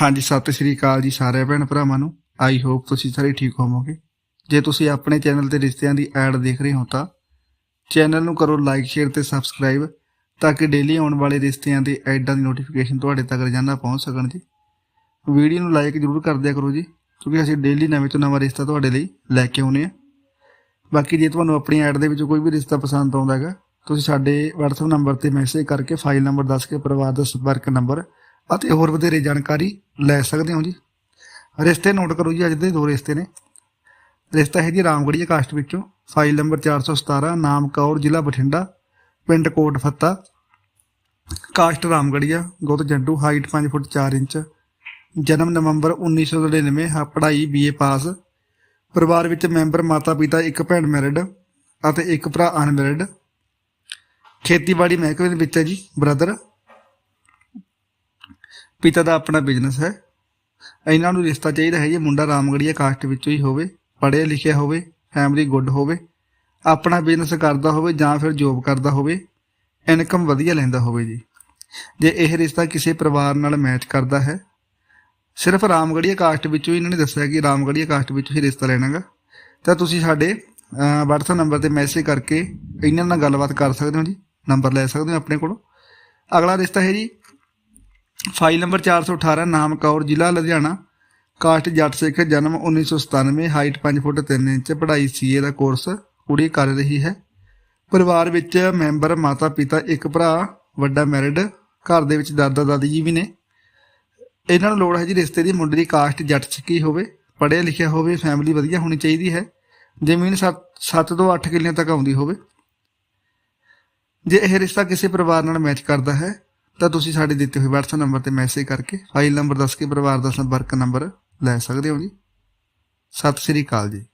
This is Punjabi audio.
ਹਾਂਜੀ, ਸਤਿ ਸ਼੍ਰੀ ਅਕਾਲ ਜੀ ਸਾਰੇ ਭੈਣ ਭਰਾਵਾਂ ਨੂੰ। ਆਈ ਹੋਪ ਤੁਸੀਂ ਸਾਰੇ ਠੀਕ ਹੋਵੋਗੇ। ਜੇ ਤੁਸੀਂ ਆਪਣੇ ਚੈਨਲ ਤੇ ਰਿਸ਼ਤਿਆਂ ਦੀ ਐਡ ਦੇਖ ਰਹੇ ਹੋ ਤਾਂ ਚੈਨਲ ਨੂੰ ਕਰੋ ਲਾਈਕ ਸ਼ੇਅਰ ਤੇ ਸਬਸਕ੍ਰਾਈਬ ਤਾਂ ਕਿ ਡੇਲੀ ਆਉਣ ਵਾਲੇ ਰਿਸ਼ਤਿਆਂ ਦੇ ਐਡਾਂ ਦੀ ਨੋਟੀਫਿਕੇਸ਼ਨ ਤੁਹਾਡੇ ਤੱਕ ਰੋਜ਼ਾਨਾ ਪਹੁੰਚ ਸਕਣ ਜੀ। ਵੀਡੀਓ ਨੂੰ ਲਾਈਕ ਜ਼ਰੂਰ ਕਰ ਦਿਆ ਕਰੋ ਜੀ, ਕਿਉਂਕਿ ਅਸੀਂ ਡੇਲੀ ਨਵੇਂ ਤੋਂ ਨਵਾਂ ਰਿਸ਼ਤਾ ਤੁਹਾਡੇ ਲਈ ਲੈ ਕੇ ਆਉਨੇ ਆ ਬਾਕੀ ਜੇ ਤੁਹਾਨੂੰ ਆਪਣੀ ਐਡ ਦੇ ਵਿੱਚ ਕੋਈ ਵੀ ਰਿਸ਼ਤਾ ਪਸੰਦ ਆਉਂਦਾ ਹੈਗਾ, ਤੁਸੀਂ ਸਾਡੇ WhatsApp ਨੰਬਰ ਤੇ ਮੈਸੇਜ ਕਰਕੇ ਫਾਈਲ ਨੰਬਰ ਦੱਸ ਕੇ ਪਰਿਵਾਰ ਦਾ ਸੰਪਰਕ ਨੰਬਰ ਅਤੇ ਹੋਰ ਵਧੇਰੇ ਜਾਣਕਾਰੀ ਲੈ ਸਕਦੇ ਹੋ ਜੀ। ਰਿਸ਼ਤੇ ਨੋਟ ਕਰੋ ਜੀ, ਅੱਜ ਦੇ ਦੋ ਰਿਸ਼ਤੇ ਨੇ। ਰਿਸ਼ਤਾ ਹੈ ਜੀ ਰਾਮਗੜੀਆ ਕਾਸਟ ਵਿੱਚੋਂ ਫਾਈਲ ਨੰਬਰ 417 ਨਾਮ ਕੌਰ, ਜ਼ਿਲ੍ਹਾ ਬਠਿੰਡਾ, ਪਿੰਡ ਕੋਟ ਫੱਤਾ। ਕਾਸਟ ਰਾਮਗੜੀਆ ਗੋਤ ਜੰਡੂ ਹਾਈਟ 5 ਫੁੱਟ 4 ਇੰਚ। ਜਨਮ ਨਵੰਬਰ 1999 ਹਾਂ, ਪੜ੍ਹਾਈ ਬੀਏ ਪਾਸ। ਪਰਿਵਾਰ ਵਿੱਚ ਮੈਂਬਰ ਮਾਤਾ ਪਿਤਾ, ਇੱਕ ਭੈਣ ਮੈਰਿਡ ਅਤੇ ਇੱਕ ਭਰਾ ਅਨਮੈਰਿਡ ਖੇਤੀਬਾੜੀ ਮਹਿਕਮੇ ਦੇ ਵਿੱਚ ਹੈ ਜੀ ਬ੍ਰਦਰ ਪਿਤਾ ਦਾ ਆਪਣਾ ਬਿਜ਼ਨਸ ਹੈ। ਇਹਨਾਂ ਨੂੰ ਰਿਸ਼ਤਾ ਚਾਹੀਦਾ ਹੈ ਜੀ ਮੁੰਡਾ ਰਾਮਗੜੀਆ ਕਾਸਟ ਵਿੱਚੋਂ ਹੀ ਹੋਵੇ ਪੜ੍ਹਿਆ ਲਿਖਿਆ ਹੋਵੇ ਫੈਮਿਲੀ ਗੁੱਡ ਹੋਵੇ ਆਪਣਾ ਬਿਜ਼ਨਸ ਕਰਦਾ ਹੋਵੇ ਜਾਂ ਫਿਰ ਜੋਬ ਕਰਦਾ ਹੋਵੇ ਇਨਕਮ ਵਧੀਆ ਲੈਂਦਾ ਹੋਵੇ ਜੀ। ਜੇ ਇਹ ਰਿਸ਼ਤਾ ਕਿਸੇ ਪਰਿਵਾਰ ਨਾਲ ਮੈਚ ਕਰਦਾ ਹੈ ਸਿਰਫ ਰਾਮਗੜੀਆ ਕਾਸਟ ਵਿੱਚੋਂ ਹੀ ਇਹਨਾਂ ਨੇ ਦੱਸਿਆ ਕਿ ਰਾਮਗੜੀਆ ਕਾਸਟ ਵਿੱਚੋਂ ਹੀ ਰਿਸ਼ਤਾ ਲੈਣਾਗਾ। ਤਾਂ ਤੁਸੀਂ ਸਾਡੇ ਅਹ, WhatsApp ਨੰਬਰ ਤੇ ਮੈਸੇਜ ਕਰਕੇ ਇਹਨਾਂ ਨਾਲ ਗੱਲਬਾਤ ਕਰ ਸਕਦੇ ਹੋ ਜੀ ਨੰਬਰ ਲੈ ਸਕਦੇ ਹੋ ਆਪਣੇ ਕੋਲੋਂ। ਅਗਲਾ ਰਿਸ਼ਤਾ ਹੈ ਜੀ ਫਾਈਲ ਨੰਬਰ 418 ਨਾਮ ਕੌਰ, ਜ਼ਿਲ੍ਹਾ ਲੁਧਿਆਣਾ। ਕਾਸਟ ਜੱਟ ਸਿੱਖ, ਜਨਮ 1997 ਹਾਈਟ 5 ਫੁੱਟ 3 ਇੰਚ, ਪੜ੍ਹਾਈ ਸੀਏ ਦਾ ਕੋਰਸ, ਕੁੜੀ ਕਰ ਰਹੀ ਹੈ। ਪਰਿਵਾਰ ਵਿੱਚ ਮੈਂਬਰ, ਮਾਤਾ, ਪਿਤਾ, ਇੱਕ ਭਰਾ, ਵੱਡਾ ਮੈਰਿਡ, ਘਰ ਦੇ ਵਿੱਚ ਦਾਦਾ, ਦਾਦੀ ਜੀ ਵੀ ਨੇ। ਇਹਨਾਂ ਨੂੰ ਲੋੜ ਹੈ ਜੀ ਰਿਸ਼ਤੇ ਦੀ, ਮੁੰਡੇ ਦੀ ਕਾਸਟ ਜੱਟ ਸਿੱਕੀ ਹੋਵੇ, ਪੜ੍ਹਿਆ ਲਿਖਿਆ ਹੋਵੇ ਫੈਮਿਲੀ ਵਧੀਆ ਹੋਣੀ ਚਾਹੀਦੀ ਹੈ। ਜ਼ਮੀਨ 7 ਤੋਂ 8 ਕਿੱਲਿਆਂ ਤੱਕ ਆਉਂਦੀ ਹੋਵੇ। ਜੇ ਇਹ ਰਿਸ਼ਤਾ ਕਿਸੇ ਪਰਿਵਾਰ ਨਾਲ ਮੈਚ ਕਰਦਾ ਹੈ ਤਾਂ ਤੁਸੀਂ ਸਾਡੇ ਦਿੱਤੇ ਹੋਏ WhatsApp ਨੰਬਰ ਤੇ ਮੈਸੇਜ ਕਰਕੇ ਫਾਈਲ ਨੰਬਰ ਦੱਸ ਕੇ ਪਰਿਵਾਰ ਦਾ ਸੰਪਰਕ ਨੰਬਰ ਲੈ ਸਕਦੇ ਹੋ ਜੀ? ਸਤਿ ਸ੍ਰੀ ਅਕਾਲ ਜੀ।